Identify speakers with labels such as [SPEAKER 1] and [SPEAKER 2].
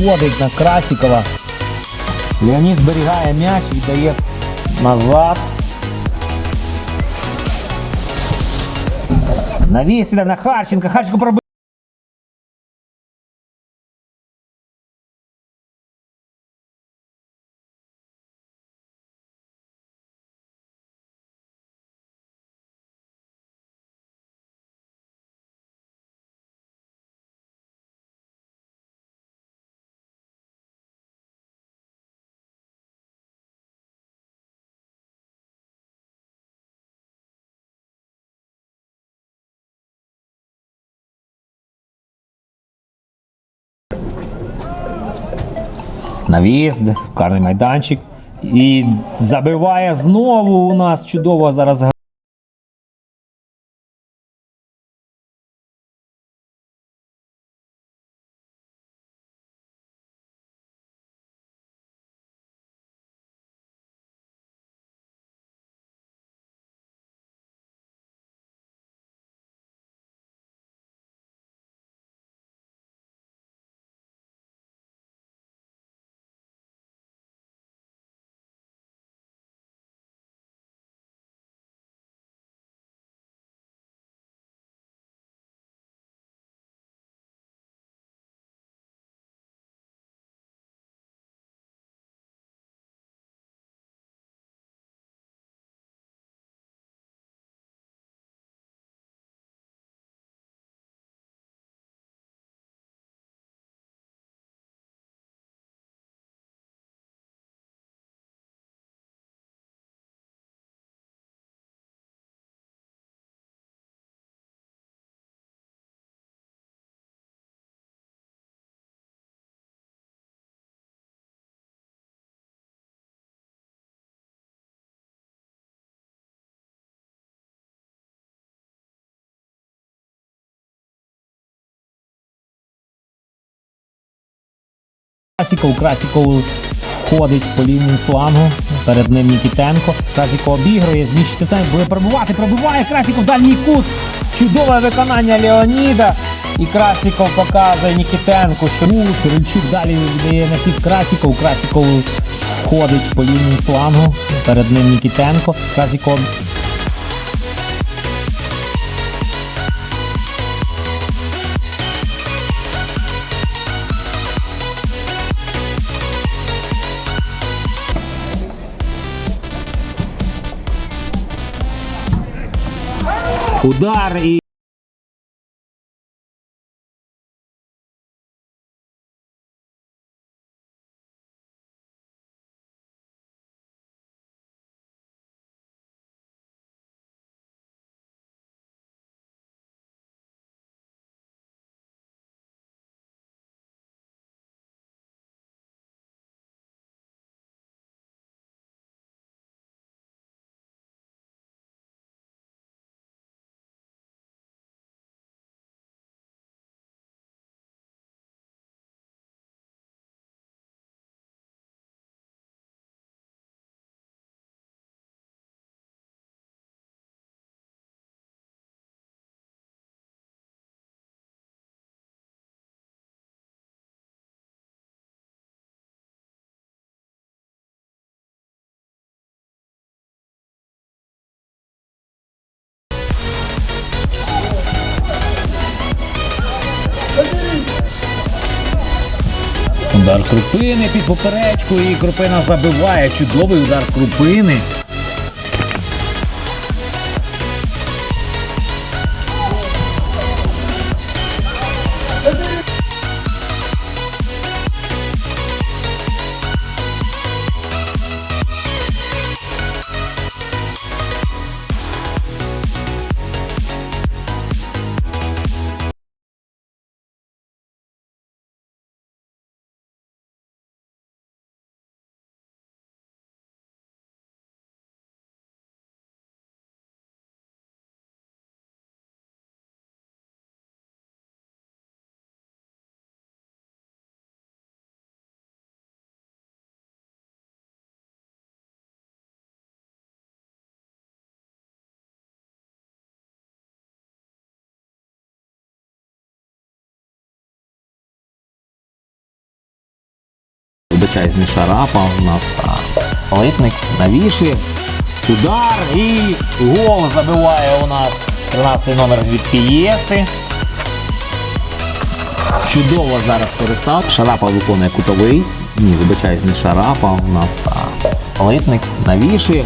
[SPEAKER 1] виводить на Красікова. Леонід зберігає м'яч, віддає назад. Навіс іде на Харченка. Харченко пробив. Навіз, карний майданчик. І забиває знову у нас чудово зараз. Красіков, Красіков входить по лівому флангу. Перед ним Нікітенко. Красіков обігрує, зміщиться сам, буде пробувати, пробиває Красіков, дальній кут. Чудове виконання Леоніда. І Красіков показує Нікітенку, що Цирильчук далі віддає на хід Красіков. Красіков входить по лівому флангу. Перед ним Нікітенко. Красіков удар і Удар Крупини під поперечку і Крупина забиває. Чудовий удар Крупини. Вибачаюсь, не шарапа, у нас а, литник навішує. Удар і гол забиває у нас 13 номер від п'єсти. Чудово зараз користав. Шарапа виконує кутовий. Ні, вибачаюсь, не шарапа, у нас а, литник навішує.